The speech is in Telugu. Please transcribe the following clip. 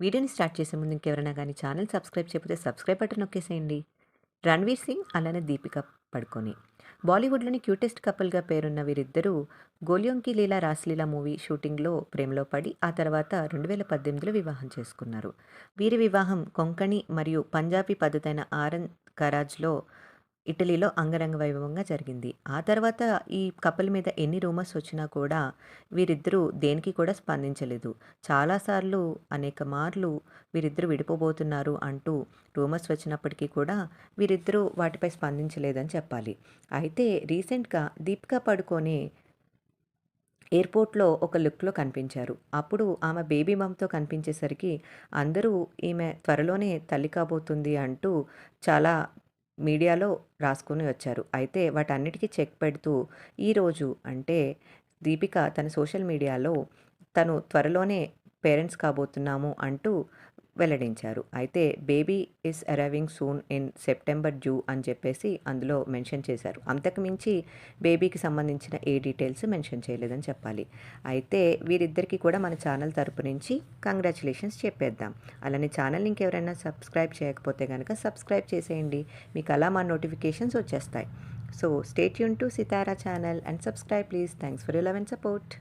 వీడియోని స్టార్ట్ చేసే ముందు ఇంకెవరైనా కానీ ఛానల్ సబ్స్క్రైబ్ చేయకపోతే సబ్స్క్రైబ్ బటన్ నొక్కేసేయండి. రణ్వీర్ సింగ్ అలానే దీపిక పడుకొని. బాలీవుడ్లోని క్యూటెస్ట్ కపుల్గా పేరున్న వీరిద్దరూ గోలియోంకి లీలా రాస్లీలా మూవీ షూటింగ్లో ప్రేమలో పడి ఆ తర్వాత రెండు వేల పద్దెనిమిదిలో వివాహం చేసుకున్నారు. వీరి వివాహం కొంకణి మరియు పంజాబీ పద్ధతైన ఆరన్ కరాజ్లో ఇటలీలో అంగరంగ వైభవంగా జరిగింది. ఆ తర్వాత ఈ కపుల్ మీద ఎన్ని రూమర్స్ వచ్చినా కూడా వీరిద్దరూ దేనికి కూడా స్పందించలేదు. చాలాసార్లు అనేక మార్లు వీరిద్దరూ విడిపోబోతున్నారు అంటూ రూమర్స్ వచ్చినప్పటికీ కూడా వీరిద్దరూ వాటిపై స్పందించలేదని చెప్పాలి. అయితే రీసెంట్గా దీపికా పడుకొని ఎయిర్పోర్ట్లో ఒక లుక్లో కనిపించారు. అప్పుడు ఆమె బేబీ మమ్తో కనిపించేసరికి అందరూ ఈమె త్వరలోనే తల్లి కాబోతుంది అంటూ చాలా మీడియాలో రాసుకొని వచ్చారు. అయితే వాటన్నిటికీ చెక్ పెడుతూ ఈరోజు అంటే దీపిక తన సోషల్ మీడియాలో తను త్వరలోనే పేరెంట్స్ కాబోతున్నాము అంటూ వెల్లడించారు. అయితే baby is arriving soon in September zoo అని చెప్పేసి అందులో మెన్షన్ చేశారు. అంతకు మించి బేబీకి సంబంధించిన ఏ డీటెయిల్స్ మెన్షన్ చేయలేదని చెప్పాలి. అయితే వీరిద్దరికీ కూడా మన ఛానల్ తరపు నుంచి కంగ్రాచులేషన్స్ చెప్పేద్దాం. అలానే ఛానల్ ఇంకెవరైనా సబ్స్క్రైబ్ చేయకపోతే కనుక సబ్స్క్రైబ్ చేసేయండి. మీకు అలా మా నోటిఫికేషన్స్ వచ్చేస్తాయి. So stay Yoon to Sitara channel and subscribe please. Thanks for you love and support.